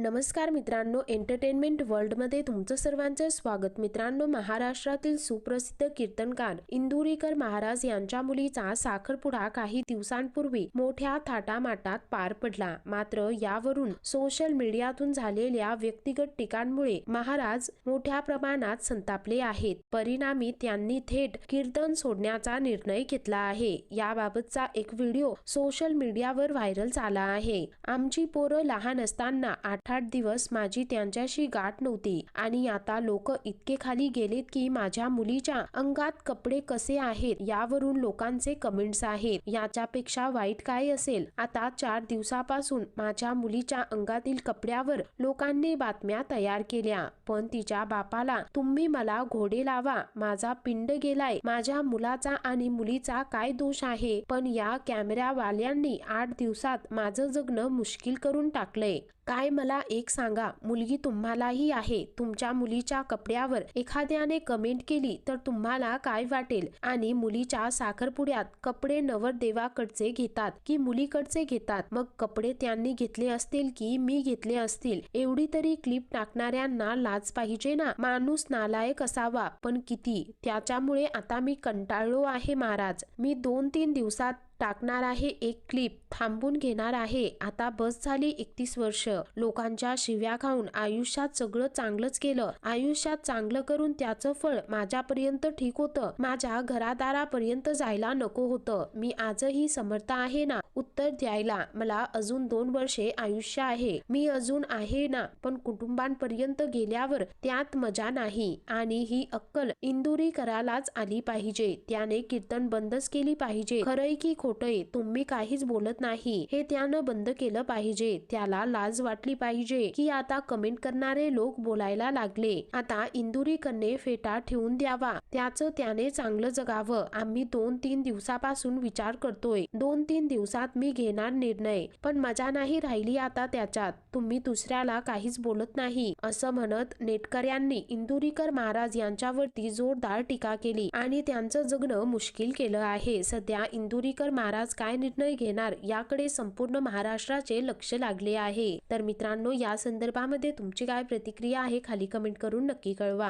नमस्कार मित्रांनो एंटरटेनमेंट वर्ल्डमध्ये तुमचं सर्वांचं स्वागत. मित्रांनो महाराष्ट्रातील सुप्रसिद्ध कीर्तनकार इंदुरीकर महाराज यांच्या मुलीचा साखरपुडा काही दिवसांपूर्वी मोठ्या थाटामाटात पार पडला. मात्र यावरून सोशल मीडियातून झालेल्या व्यक्तिगत टीकांमुळे महाराज मोठ्या प्रमाणात संतापले आहेत. परिणामी त्यांनी थेट कीर्तन सोडण्याचा निर्णय घेतला आहे. याबाबतचा एक व्हिडिओ सोशल मीडियावर व्हायरल झाला आहे. आमची पोरं लहान असताना आठ आठ दिवस माझी त्यांच्याशी गाठ नव्हती. आणि आता लोक इतके खाली गेलेत की माझ्या मुलीच्या अंगात कपडे कसे आहेत यावरून लोकांचे कमेंट्स आहेत. याच्यापेक्षा वाईट काय असेल? आता चार दिवसापासून माझ्या मुलीच्या अंगातील कपड्यावर लोकांनी बातम्या तयार केल्या. पण तिच्या बापाला तुम्ही मला घोडे लावा. माझा पिंड गेलाय. माझ्या मुलाचा आणि मुलीचा काय दोष आहे? पण या कॅमेरावाल्यांनी आठ दिवसात माझं जगणं मुश्किल करून टाकलंय. काय मला एक सांगा मुलगी तुम्हालाही आहे तुमच्या मुलीच्या कपड्यावर एखाद्याने कमेंट केली तर तुम्हाला काय वाटेल? आणि मुलीच्या साखरपुड्यात कपडे नवरदेवाकडचे घेतात की मुलीकडचे घेतात? मग कपडे त्यांनी घेतले असतील की मी घेतले असतील? एवढी तरी क्लिप टाकणाऱ्यांना लाज पाहिजे ना? माणूस नालायक असावा. पण किती? त्याच्यामुळे आता मी कंटाळलो आहे महाराज. मी दोन तीन दिवसात टाकणार आहे एक क्लिप थांबून घेणार आहे. आता बस झाली एकतीस वर्ष. लोकांच्या शिव्या खाऊन आयुष्यात सगळं चांगलंच केलं. आयुष्यात चांगलं करून त्याचं फळ माझ्यापर्यंत ठीक होतं. माझ्या घरादारापर्यंत जायला नको होतं. मी आजही समर्थ आहे ना? उत्तर द्यायला मला अजून दोन वर्षे आयुष्य आहे. मी अजून आहे ना? पण कुटुंबांपर्यंत गेल्यावर त्यात मजा नाही. आणि ही अक्कल इंदुरी करायलाच आली पाहिजे. त्याने कीर्तन बंदच केली पाहिजे. खरंय की खोटंय तुम्ही काहीच बोलत नाही. हे त्यानं बंद केलं पाहिजे. त्याला लाज वाटली पाहिजे की आता कमेंट करणारे लोक बोलायला लागले. आता इंदुरीकरने फेटा ठेवून द्यावा. त्याचं त्याने चांगलं जगावं. आम्ही दोन तीन दिवसापासून विचार करतोय. दोन तीन दिवसात मी घेणार निर्णय. पण मजा नाही राहिली आता त्याच्यात. तुम्ही दुसऱ्याला काहीच बोलत नाही. असं म्हणत नेटकऱ्यांनी इंदुरीकर महाराज यांच्यावरती जोरदार टीका केली. आणि त्यांचं जगणं मुश्किल केलं आहे. सध्या इंदुरीकर महाराज काय निर्णय घेणार याकडे संपूर्ण महाराष्ट्राचे लक्ष लागले आहे. तर मित्रांनो या संदर्भामध्ये तुमची काय प्रतिक्रिया आहे खाली कमेंट करून नक्की कळवा.